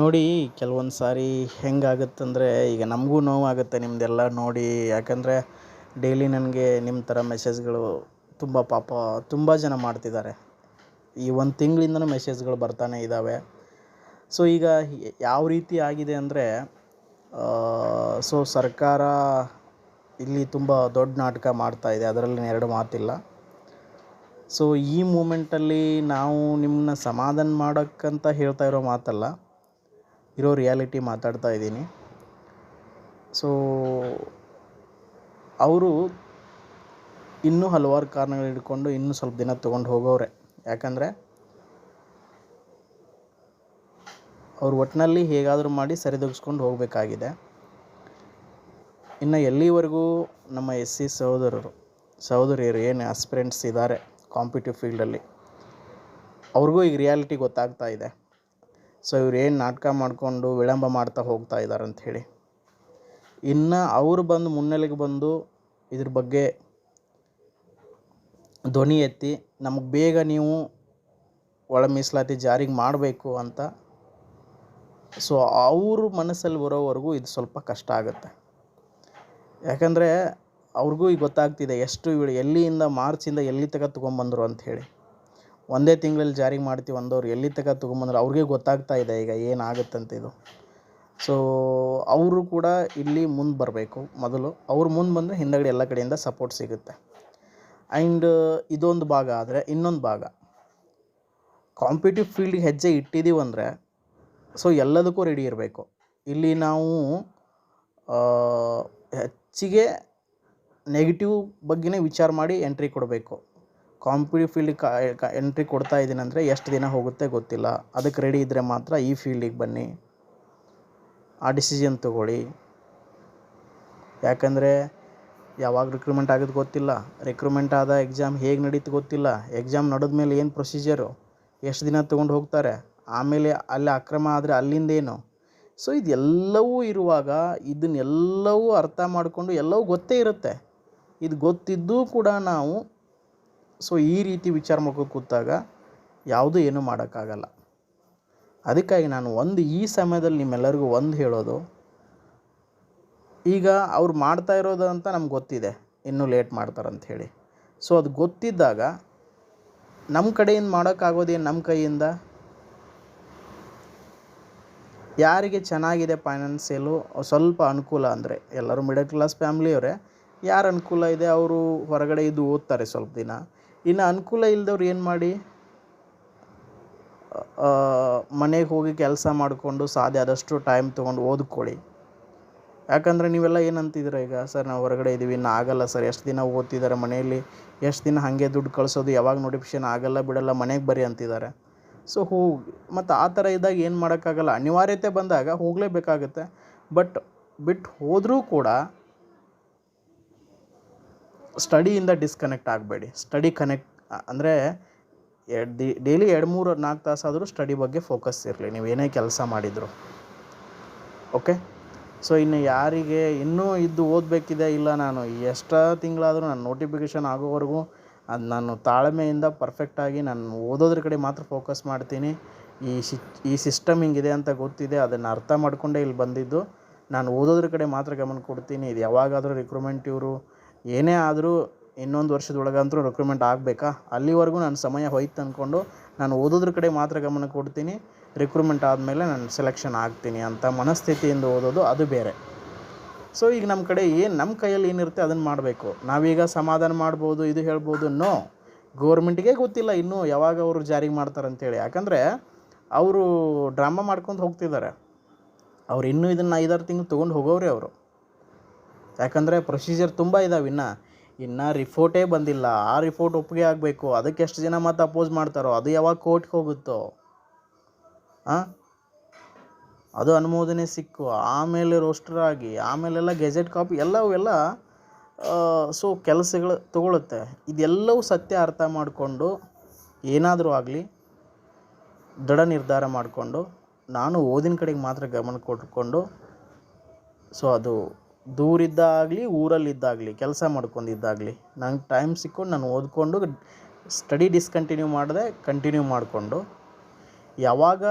ನೋಡಿ, ಕೆಲವೊಂದು ಸಾರಿ ಹೆಂಗಾಗತ್ತಂದರೆ, ಈಗ ನಮಗೂ ನೋವಾಗುತ್ತೆ ನಿಮ್ಮದೆಲ್ಲ ನೋಡಿ. ಯಾಕಂದರೆ ಡೈಲಿ ನನಗೆ ನಿಮ್ಮ ಥರ ಮೆಸೇಜ್ಗಳು ತುಂಬ ಪಾಪ, ತುಂಬ ಜನ ಮಾಡ್ತಿದ್ದಾರೆ. ಈ ಒಂದು ತಿಂಗಳಿಂದನೂ ಮೆಸೇಜ್ಗಳು ಬರ್ತಾನೆ ಇದ್ದಾವೆ ಸೊ ಈಗ ಯಾವ ರೀತಿ ಆಗಿದೆ ಅಂದರೆ ಸೊ ಸರ್ಕಾರ ಇಲ್ಲಿ ತುಂಬ ದೊಡ್ಡ ನಾಟಕ ಮಾಡ್ತಾ ಇದೆ. ಅದರಲ್ಲಿ ಎರಡು ಮಾತಿಲ್ಲ. ಸೊ ಈ ಮೂಮೆಂಟಲ್ಲಿ ನಾವು ನಿಮ್ಮನ್ನ ಸಮಾಧಾನ ಮಾಡೋಕ್ಕಂತ ಹೇಳ್ತಾ ಇರೋ ಮಾತಲ್ಲ, ಇರೋ ರಿಯಾಲಿಟಿ ಮಾತಾಡ್ತಾ ಇದ್ದೀನಿ. ಸೊ ಅವರು ಇನ್ನೂ ಹಲವಾರು ಕಾರಣಗಳು ಹಿಡ್ಕೊಂಡು ಇನ್ನೂ ಸ್ವಲ್ಪ ದಿನ ತೊಗೊಂಡು ಹೋಗೋರೆ ಯಾಕಂದರೆ, ಅವ್ರ ಒಟ್ಟಿನಲ್ಲಿ ಹೇಗಾದರೂ ಮಾಡಿ ಸರಿದೂಗಿಸ್ಕೊಂಡು ಹೋಗಬೇಕಾಗಿದೆ. ಇನ್ನು ಎಲ್ಲಿವರೆಗೂ ನಮ್ಮ ಎಸ್ ಸಿ ಸಹೋದರರು, ಸಹೋದರಿಯರು ಏನು ಆಸ್ಪಿರೆಂಟ್ಸ್ ಇದ್ದಾರೆ ಕಾಂಪಿಟಿವ್ ಫೀಲ್ಡಲ್ಲಿ ಅವ್ರಿಗೂ ಈಗ ರಿಯಾಲಿಟಿ ಗೊತ್ತಾಗ್ತಾ ಇದೆ. ಸೊ ಇವ್ರು ಏನು ನಾಟಕ ಮಾಡಿಕೊಂಡು ವಿಳಂಬ ಮಾಡ್ತಾ ಹೋಗ್ತಾ ಇದ್ದಾರೆ ಅಂಥೇಳಿ ಇನ್ನು ಅವರು ಬಂದು ಮುನ್ನೆಲೆಗೆ ಬಂದು ಇದ್ರ ಬಗ್ಗೆ ಧ್ವನಿ ಎತ್ತಿ, ನಮಗೆ ಬೇಗ ನೀವು ಒಳ ಮೀಸಲಾತಿ ಜಾರಿಗೆ ಮಾಡಬೇಕು ಅಂತ. ಸೊ ಅವ್ರ ಮನಸ್ಸಲ್ಲಿ ಬರೋವರೆಗೂ ಇದು ಸ್ವಲ್ಪ ಕಷ್ಟ ಆಗುತ್ತೆ. ಯಾಕಂದರೆ ಅವ್ರಿಗೂ ಈಗ ಗೊತ್ತಾಗ್ತಿದೆ ಎಷ್ಟು ಇವಳು ಎಲ್ಲಿಂದ ಮಾರ್ಚಿಂದ ಎಲ್ಲಿ ತನಕ ತೊಗೊಂಬಂದರು ಅಂಥೇಳಿ ಒಂದೇ ತಿಂಗಳಲ್ಲಿ ಜಾರಿಗೆ ಮಾಡ್ತೀವಿ ಅಂದವ್ರು ಎಲ್ಲಿ ತನಕ ತೊಗೊಂಬಂದ್ರು ಅವ್ರಿಗೆ ಗೊತ್ತಾಗ್ತಾ ಇದೆ ಈಗ ಏನಾಗುತ್ತಂತ ಇದು. ಸೊ ಅವರು ಕೂಡ ಇಲ್ಲಿ ಮುಂದೆ ಬರಬೇಕು ಮೊದಲು. ಅವ್ರು ಮುಂದೆ ಬಂದರೆ ಹಿಂದಗಡೆ ಎಲ್ಲ ಕಡೆಯಿಂದ ಸಪೋರ್ಟ್ ಸಿಗುತ್ತೆ. ಆ್ಯಂಡ್ ಇದೊಂದು ಭಾಗ ಆದರೆ ಇನ್ನೊಂದು ಭಾಗ. ಕಾಂಪಿಟಿವ್ ಫೀಲ್ಡಿಗೆ ಹೆಜ್ಜೆ ಇಟ್ಟಿದ್ದೀವಿ ಅಂದರೆ ಸೊ ಎಲ್ಲದಕ್ಕೂ ರೆಡಿ ಇರಬೇಕು. ಇಲ್ಲಿ ನಾವು ಹೆಚ್ಚಿಗೆ ನೆಗೆಟಿವ್ ಬಗ್ಗೆನೇ ವಿಚಾರ ಮಾಡಿ ಎಂಟ್ರಿ ಕೊಡಬೇಕು. ಕಾಂಪಿಟಿವ್ ಫೀಲ್ಡಿಗೆ ಕಾ ಎಂಟ್ರಿ ಕೊಡ್ತಾ ಇದ್ದೀನಿ ಎಷ್ಟು ದಿನ ಹೋಗುತ್ತೆ ಗೊತ್ತಿಲ್ಲ. ಅದಕ್ಕೆ ರೆಡಿ ಇದ್ದರೆ ಮಾತ್ರ ಈ ಫೀಲ್ಡಿಗೆ ಬನ್ನಿ. ಆ ಡಿಸಿಷನ್ ತಗೊಳ್ಳಿ. ಯಾಕಂದರೆ ಯಾವಾಗ ರಿಕ್ರೂಟ್ಮೆಂಟ್ ಆಗೋದು ಗೊತ್ತಿಲ್ಲ. ರಿಕ್ರೂಟ್ಮೆಂಟ್ ಆದ ಎಕ್ಸಾಮ್ ಹೇಗೆ ನಡೀತು ಗೊತ್ತಿಲ್ಲ. ಎಕ್ಸಾಮ್ ನಡೆದ ಮೇಲೆ ಏನು ಪ್ರೊಸೀಜರು ಎಷ್ಟು ದಿನ ತೊಗೊಂಡು ಹೋಗ್ತಾರೆ? ಆಮೇಲೆ ಅಲ್ಲಿ ಅಕ್ರಮ ಆದರೆ ಅಲ್ಲಿಂದೇನು ಸೊ ಇದೆಲ್ಲವೂ ಇರುವಾಗ ಇದನ್ನೆಲ್ಲವೂ ಅರ್ಥ ಮಾಡಿಕೊಂಡು ಎಲ್ಲವೂ ಗೊತ್ತೇ ಇರುತ್ತೆ. ಇದು ಗೊತ್ತಿದ್ದೂ ಕೂಡ ನಾವು ಸೊ ಈ ರೀತಿ ವಿಚಾರ ಮಾಡ್ಕೊಂಡು ಕೂತಾಗ ಯಾವುದೂ ಏನೂ ಮಾಡೋಕ್ಕಾಗಲ್ಲ. ಅದಕ್ಕಾಗಿ ನಾನು ಒಂದು ಈ ಸಮಯದಲ್ಲಿ ನಿಮ್ಮೆಲ್ಲರಿಗೂ ಒಂದು ಹೇಳೋದು. ಈಗ ಅವ್ರು ಮಾಡ್ತಾ ಇರೋದು ಅಂತ ನಮ್ಗೆ ಗೊತ್ತಿದೆ. ಇನ್ನೂ ಲೇಟ್ ಮಾಡ್ತಾರಂತ ಹೇಳಿ. ಸೊ ಅದು ಗೊತ್ತಿದ್ದಾಗ ನಮ್ಮ ಕಡೆಯಿಂದ ಮಾಡೋಕ್ಕಾಗೋದೇನು ನಮ್ಮ ಕೈಯಿಂದ? ಯಾರಿಗೆ ಚೆನ್ನಾಗಿದೆ ಫೈನಾನ್ಸಿಯಲು ಸ್ವಲ್ಪ ಅನುಕೂಲ ಅಂದರೆ ಎಲ್ಲರೂ ಮಿಡಲ್ ಕ್ಲಾಸ್ ಫ್ಯಾಮ್ಲಿಯವರೇ ಯಾರು ಅನುಕೂಲ ಇದೆ? ಅವರು ಹೊರಗಡೆ ಇದ್ದು ಓದ್ತಾರೆ ಸ್ವಲ್ಪ ದಿನ. ಇನ್ನು ಅನುಕೂಲ ಇಲ್ದವ್ರು ಏನು ಮಾಡಿ? ಮನೆಗೆ ಹೋಗಿ ಕೆಲಸ ಮಾಡಿಕೊಂಡು ಸಾಧ್ಯ ಆದಷ್ಟು ಟೈಮ್ ತೊಗೊಂಡು ಓದ್ಕೊಳ್ಳಿ. ಯಾಕಂದರೆ ನೀವೆಲ್ಲ ಏನು ಅಂತಿದ್ದೀರ ಈಗ? ಸರ್, ನಾವು ಹೊರಗಡೆ ಇದ್ದೀವಿ ಇನ್ನು ಆಗಲ್ಲ ಸರ್. ಎಷ್ಟು ದಿನ ಓದ್ತಿದ್ದಾರೆ ಮನೆಯಲ್ಲಿ? ಎಷ್ಟು ದಿನ ಹಾಗೆ ದುಡ್ಡು ಕಳಿಸೋದು? ಯಾವಾಗ ನೋಟಿಫಿಕೇಶನ್ ಆಗಲ್ಲ, ಬಿಡಲ್ಲ, ಮನೆಗೆ ಬರಿ ಅಂತಿದ್ದಾರೆ. ಸೊ ಹೋಗಿ. ಮತ್ತು ಆ ಥರ ಇದ್ದಾಗ ಏನು ಮಾಡೋಕ್ಕಾಗಲ್ಲ. ಅನಿವಾರ್ಯತೆ ಬಂದಾಗ ಹೋಗಲೇಬೇಕಾಗುತ್ತೆ. ಬಟ್ ಬಿಟ್ಟು ಹೋದರೂ ಕೂಡ ಸ್ಟಡಿಯಿಂದ ಡಿಸ್ಕನೆಕ್ಟ್ ಆಗಬೇಡಿ. ಸ್ಟಡಿ ಕನೆಕ್ಟ್ ಅಂದರೆ ಎರಡು ದಿ, ಡೈಲಿ ಎರಡು ಮೂರು ನಾಲ್ಕು ತಾಸಾದರೂ ಸ್ಟಡಿ ಬಗ್ಗೆ ಫೋಕಸ್ ಇರಲಿ. ನೀವು ಏನೇ ಕೆಲಸ ಮಾಡಿದ್ರು. ಓಕೆ? ಸೊ, ಇನ್ನು ಯಾರಿಗೆ ಇನ್ನೂ ಇದ್ದು ಓದಬೇಕಿದೆ ಇಲ್ಲ ನಾನು ಎಷ್ಟೋ ತಿಂಗಳಾದರೂ ನಾನು ನೋಟಿಫಿಕೇಷನ್ ಆಗೋವರೆಗೂ ಅದು ನಾನು ತಾಳ್ಮೆಯಿಂದ ಪರ್ಫೆಕ್ಟಾಗಿ ನಾನು ಓದೋದ್ರ ಕಡೆ ಮಾತ್ರ ಫೋಕಸ್ ಮಾಡ್ತೀನಿ. ಈ ಈ ಸಿಸ್ಟಮ್ ಹಿಂಗಿದೆ ಅಂತ ಗೊತ್ತಿದೆ, ಅದನ್ನು ಅರ್ಥ ಮಾಡಿಕೊಂಡೇ ಇಲ್ಲಿ ಬಂದಿದ್ದು. ನಾನು ಓದೋದ್ರ ಕಡೆ ಮಾತ್ರ ಗಮನ ಕೊಡ್ತೀನಿ. ಇದು ಯಾವಾಗಾದರೂ ರಿಕ್ರೂಮೆಂಟ್ ಇವರು ಏನೇ ಆದರೂ ಇನ್ನೊಂದು ವರ್ಷದೊಳಗಂತೂ ರಿಕ್ರೂಟ್ಮೆಂಟ್ ಆಗಬೇಕಾ? ಅಲ್ಲಿವರೆಗೂ ನನ್ನ ಸಮಯ ಹೋಯ್ತು ಅಂದ್ಕೊಂಡು ನಾನು ಓದೋದ್ರ ಕಡೆ ಮಾತ್ರ ಗಮನ ಕೊಡ್ತೀನಿ. ರಿಕ್ರೂಟ್ಮೆಂಟ್ ಆದಮೇಲೆ ನಾನು ಸೆಲೆಕ್ಷನ್ ಆಗ್ತೀನಿ ಅಂತ ಮನಸ್ಥಿತಿಯಿಂದ ಓದೋದು ಅದು ಬೇರೆ. ಸೊ ಈಗ ನಮ್ಮ ಕಡೆ ಏನು ನಮ್ಮ ಕೈಯಲ್ಲಿ ಏನಿರುತ್ತೆ ಅದನ್ನು ಮಾಡಬೇಕು. ನಾವೀಗ ಸಮಾಧಾನ ಮಾಡ್ಬೋದು, ಇದು ಹೇಳ್ಬೋದು ನೋ ಗೌರ್ಮೆಂಟಿಗೆ ಗೊತ್ತಿಲ್ಲ ಇನ್ನೂ ಯಾವಾಗ ಅವರು ಜಾರಿಗೆ ಮಾಡ್ತಾರೆ ಅಂತೇಳಿ. ಯಾಕಂದರೆ ಅವರು ಡ್ರಾಮಾ ಮಾಡ್ಕೊಂಡು ಹೋಗ್ತಿದ್ದಾರೆ. ಅವ್ರು ಇನ್ನೂ ಇದನ್ನು ಐದಾರು ತಿಂಗಳು ತೊಗೊಂಡು ಹೋಗೋರೆ ಅವರು. ಯಾಕಂದರೆ ಪ್ರೊಸೀಜರ್ ತುಂಬ ಇದ್ದಾವೆ ಇನ್ನು. ಇನ್ನು ರಿಪೋರ್ಟೇ ಬಂದಿಲ್ಲ. ಆ ರಿಪೋರ್ಟ್ ಒಪ್ಪಿಗೆ ಆಗಬೇಕು. ಅದಕ್ಕೆ ಎಷ್ಟು ಜನ ಮತ್ತೆ ಅಪೋಸ್ ಮಾಡ್ತಾರೋ? ಅದು ಯಾವಾಗ ಕೋರ್ಟ್ಗೆ ಹೋಗುತ್ತೋ? ಹಾಂ ಅದು ಅನುಮೋದನೆ ಸಿಕ್ಕು. ಆಮೇಲೆ ರೋಸ್ಟರ್ ಆಗಿ, ಆಮೇಲೆಲ್ಲ ಗೆಜೆಟ್ ಕಾಪಿ ಎಲ್ಲವೂ ಎಲ್ಲ ಸೊ ಕೆಲಸಗಳು ತಗೊಳುತ್ತೆ. ಇದೆಲ್ಲವೂ ಸತ್ಯ ಅರ್ಥ ಮಾಡಿಕೊಂಡು, ಏನಾದರೂ ಆಗಲಿ, ದೃಢ ನಿರ್ಧಾರ ಮಾಡಿಕೊಂಡು, ನಾನು ಓದಿನ ಕಡೆಗೆ ಮಾತ್ರ ಗಮನ ಕೊಟ್ಕೊಂಡು ಸೊ ಅದು ದೂರಿದ್ದಾಗಲಿ, ಊರಲ್ಲಿದ್ದಾಗಲಿ, ಕೆಲಸ ಮಾಡ್ಕೊಂಡಿದ್ದಾಗಲಿ, ನಂಗೆ ಟೈಮ್ ಸಿಕ್ಕೊಂಡು ನಾನು ಓದ್ಕೊಂಡು ಸ್ಟಡಿ ಡಿಸ್ಕಂಟಿನ್ಯೂ ಮಾಡಿದೆ ಕಂಟಿನ್ಯೂ ಮಾಡಿಕೊಂಡು. ಯಾವಾಗ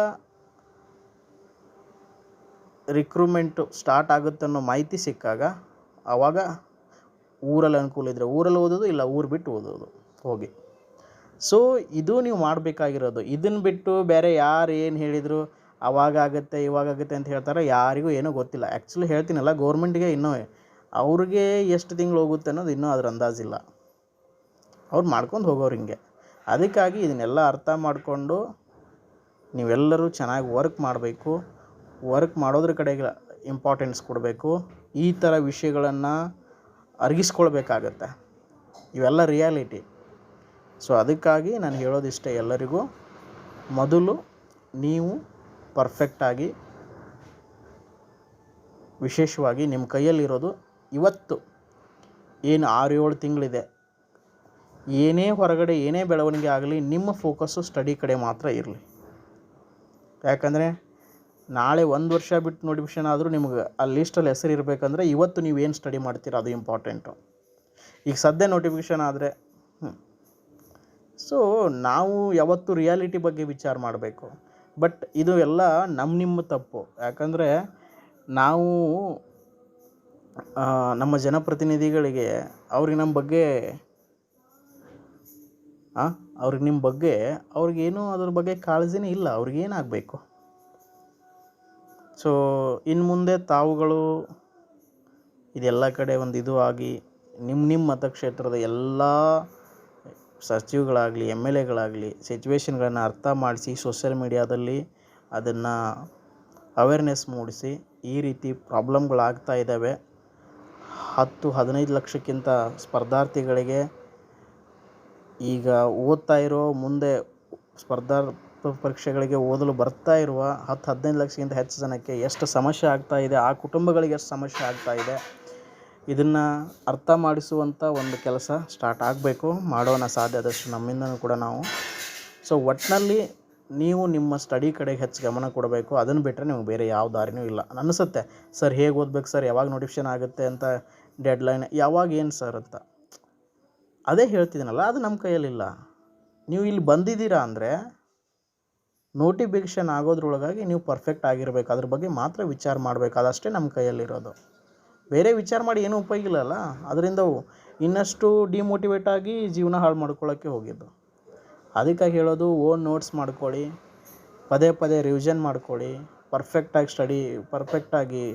ರಿಕ್ರೂಟ್ಮೆಂಟು ಸ್ಟಾರ್ಟ್ ಆಗುತ್ತೆ ಅನ್ನೋ ಮಾಹಿತಿ ಸಿಕ್ಕಾಗ ಆವಾಗ ಊರಲ್ಲಿ ಅನುಕೂಲ ಇದ್ದರೆ ಊರಲ್ಲಿ ಓದೋದು, ಇಲ್ಲ ಊರು ಬಿಟ್ಟು ಓದೋದು, ಹೋಗಿ. ಸೊ ಇದು ನೀವು ಮಾಡಬೇಕಾಗಿರೋದು. ಇದನ್ನು ಬಿಟ್ಟು ಬೇರೆ ಯಾರು ಏನು ಹೇಳಿದರು? ಅವಾಗ ಆಗುತ್ತೆ ಇವಾಗ ಆಗುತ್ತೆ ಅಂತ ಹೇಳ್ತಾರೆ. ಯಾರಿಗೂ ಏನೂ ಗೊತ್ತಿಲ್ಲ. ಆ್ಯಕ್ಚುಲಿ ಹೇಳ್ತೀನಲ್ಲ ಗೌರ್ಮೆಂಟ್ಗೆ ಇನ್ನೂ ಅವ್ರಿಗೆ ಎಷ್ಟು ತಿಂಗಳು ಹೋಗುತ್ತೆ ಅನ್ನೋದು ಇನ್ನೂ ಅದ್ರ ಅಂದಾಜಿಲ್ಲ. ಅವ್ರು ಮಾಡ್ಕೊಂಡು ಹೋಗೋರು ಹಿಂಗೆ. ಅದಕ್ಕಾಗಿ ಇದನ್ನೆಲ್ಲ ಅರ್ಥ ಮಾಡಿಕೊಂಡು ನೀವೆಲ್ಲರೂ ಚೆನ್ನಾಗಿ ವರ್ಕ್ ಮಾಡಬೇಕು. ವರ್ಕ್ ಮಾಡೋದ್ರ ಕಡೆಗೆ ಇಂಪಾರ್ಟೆನ್ಸ್ ಕೊಡಬೇಕು. ಈ ಥರ ವಿಷಯಗಳನ್ನು ಅರಗಿಸ್ಕೊಳ್ಬೇಕಾಗತ್ತೆ. ಇವೆಲ್ಲ ರಿಯಾಲಿಟಿ ಸೊ ಅದಕ್ಕಾಗಿ ನಾನು ಹೇಳೋದಿಷ್ಟೇ ಎಲ್ಲರಿಗೂ. ಮೊದಲು ನೀವು ಪರ್ಫೆಕ್ಟಾಗಿ ವಿಶೇಷವಾಗಿ ನಿಮ್ಮ ಕೈಯಲ್ಲಿರೋದು ಇವತ್ತು. ಏನು ಆರು ಏಳು ತಿಂಗಳಿದೆ. ಏನೇ ಹೊರಗಡೆ, ಏನೇ ಬೆಳವಣಿಗೆ ಆಗಲಿ, ನಿಮ್ಮ ಫೋಕಸ್ಸು ಸ್ಟಡಿ ಕಡೆ ಮಾತ್ರ ಇರಲಿ. ಯಾಕಂದರೆ, ನಾಳೆ ಒಂದು ವರ್ಷ ಬಿಟ್ಟು ನೋಟಿಫಿಕೇಷನ್ ಆದರೂ ನಿಮ್ಗೆ ಆ ಲೀಸ್ಟಲ್ಲಿ ಹೆಸರು ಇರಬೇಕಂದ್ರೆ ಇವತ್ತು ಏನು ಸ್ಟಡಿ ಮಾಡ್ತೀರ ಅದು ಇಂಪಾರ್ಟೆಂಟು ಈಗ ಸದ್ಯ ನೋಟಿಫಿಕೇಷನ್ ಆದರೆ ಸೊ ನಾವು ಯಾವತ್ತು ರಿಯಾಲಿಟಿ ಬಗ್ಗೆ ವಿಚಾರ ಮಾಡಬೇಕು. ಬಟ್ ಇದು ಎಲ್ಲ ನಮ್ಮ ನಿಮ್ಮ ತಪ್ಪು. ಯಾಕಂದರೆ ನಾವು ನಮ್ಮ ಜನಪ್ರತಿನಿಧಿಗಳಿಗೆ ಅವ್ರಿಗೆ ನಮ್ಮ ಬಗ್ಗೆ ಹಾಂ ಅವ್ರಿಗೆ ನಿಮ್ಮ ಬಗ್ಗೆ ಅವ್ರಿಗೇನು ಅದ್ರ ಬಗ್ಗೆ ಕಾಳಜಿನೇ ಇಲ್ಲ. ಅವ್ರಿಗೇನಾಗಬೇಕು ಸೊ ಇನ್ನು ಮುಂದೆ ತಾವುಗಳು ಇದೆಲ್ಲ ಕಡೆ ಒಂದು ಇದು ಆಗಿ ನಿಮ್ಮ ನಿಮ್ಮ ಮತಕ್ಷೇತ್ರದ ಎಲ್ಲ ಸಚಿವಗಳಾಗಲಿ, ಎಂ ಎಲ್ ಎಗಳಾಗಲಿ ಸಿಚುವೇಶನ್ಗಳನ್ನು ಅರ್ಥ ಮಾಡಿಸಿ ಸೋಷಿಯಲ್ ಮೀಡಿಯಾದಲ್ಲಿ ಅದನ್ನು ಅವೇರ್ನೆಸ್ ಮೂಡಿಸಿ ಈ ರೀತಿ ಪ್ರಾಬ್ಲಮ್ಗಳಾಗ್ತಾ ಇದ್ದಾವೆ. ಹತ್ತು, ಹದಿನೈದು ಲಕ್ಷಕ್ಕಿಂತ ಸ್ಪರ್ಧಾರ್ಥಿಗಳಿಗೆ ಈಗ ಓದ್ತಾ ಇರೋ, ಮುಂದೆ ಸ್ಪರ್ಧಾ ಪರೀಕ್ಷೆಗಳಿಗೆ ಓದಲು ಬರ್ತಾ ಇರುವ ಹತ್ತು, ಹದಿನೈದು ಲಕ್ಷಕ್ಕಿಂತ ಹೆಚ್ಚು ಜನಕ್ಕೆ ಎಷ್ಟು ಸಮಸ್ಯೆ ಆಗ್ತಾ ಇದೆ, ಆ ಕುಟುಂಬಗಳಿಗೆ ಎಷ್ಟು ಸಮಸ್ಯೆ ಆಗ್ತಾ ಇದೆ ಇದನ್ನು ಅರ್ಥ ಮಾಡಿಸುವಂಥ ಒಂದು ಕೆಲಸ ಸ್ಟಾರ್ಟ್ ಆಗಬೇಕು. ಮಾಡೋಣ ಸಾಧ್ಯ ಆದಷ್ಟು ನಮ್ಮಿಂದನೂ ಕೂಡ ನಾವು. ಸೊ ಒಟ್ಟಿನಲ್ಲಿ ನೀವು ನಿಮ್ಮ ಸ್ಟಡಿ ಕಡೆಗೆ ಹೆಚ್ಚು ಗಮನ ಕೊಡಬೇಕು. ಅದನ್ನು ಬಿಟ್ಟರೆ ನಿಮ್ಗೆ ಬೇರೆ ಯಾವ ದಾರಿನೂ ಇಲ್ಲ. ಅನಿಸುತ್ತೆ, ಸರ್, ಹೇಗೆ ಓದ್ಬೇಕು ಸರ್? ಯಾವಾಗ ನೋಟಿಫಿಕೇಷನ್ ಆಗುತ್ತೆ ಅಂತ ಡೆಡ್ಲೈನ್ ಯಾವಾಗ ಏನು ಸರ್ ಅಂತ? ಅದೇ ಹೇಳ್ತಿದ್ದೀನಲ್ಲ ಅದು ನಮ್ಮ ಕೈಯಲ್ಲಿಲ್ಲ. ನೀವು ಇಲ್ಲಿ ಬಂದಿದ್ದೀರಾ ಅಂದರೆ ನೋಟಿಫಿಕೇಷನ್ ಆಗೋದ್ರೊಳಗಾಗಿ ನೀವು ಪರ್ಫೆಕ್ಟ್ ಆಗಿರಬೇಕು. ಅದ್ರ ಬಗ್ಗೆ ಮಾತ್ರ ವಿಚಾರ ಮಾಡಬೇಕಾದಷ್ಟೇ ನಮ್ಮ ಕೈಯಲ್ಲಿರೋದು. ಬೇರೆ ವಿಚಾರ ಮಾಡಿ ಏನೂ ಉಪಯೋಗ ಇಲ್ಲಲ್ಲ? ಅದರಿಂದ ಇನ್ನಷ್ಟು ಡಿಮೋಟಿವೇಟ್ ಆಗಿ ಜೀವನ ಹಾಳು ಮಾಡ್ಕೊಳ್ಳೋಕ್ಕೆ ಹೋಗಿದ್ದು. ಅದಕ್ಕಾಗಿ ಹೇಳೋದು, ಓನ್ ನೋಟ್ಸ್ ಮಾಡ್ಕೊಳ್ಳಿ, ಪದೇ ಪದೇ ರಿವಿಷನ್ ಮಾಡ್ಕೊಳ್ಳಿ ಪರ್ಫೆಕ್ಟಾಗಿ ಸ್ಟಡಿ ಪರ್ಫೆಕ್ಟಾಗಿ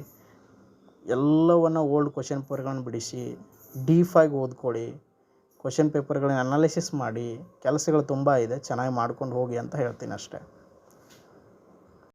ಎಲ್ಲವನ್ನು ಓಲ್ಡ್ ಕ್ವಶನ್ ಪೇಪರ್ಗಳನ್ನು ಬಿಡಿಸಿ ಡೀಫಾಗಿ ಓದ್ಕೊಳ್ಳಿ ಕ್ವಶನ್ ಪೇಪರ್ಗಳನ್ನ ಅನಾಲಿಸಿಸ್ ಮಾಡಿ, ಕೆಲಸಗಳು ತುಂಬ ಇದೆ, ಚೆನ್ನಾಗಿ ಮಾಡ್ಕೊಂಡು ಹೋಗಿ ಅಂತ ಹೇಳ್ತೀನಿ ಅಷ್ಟೇ.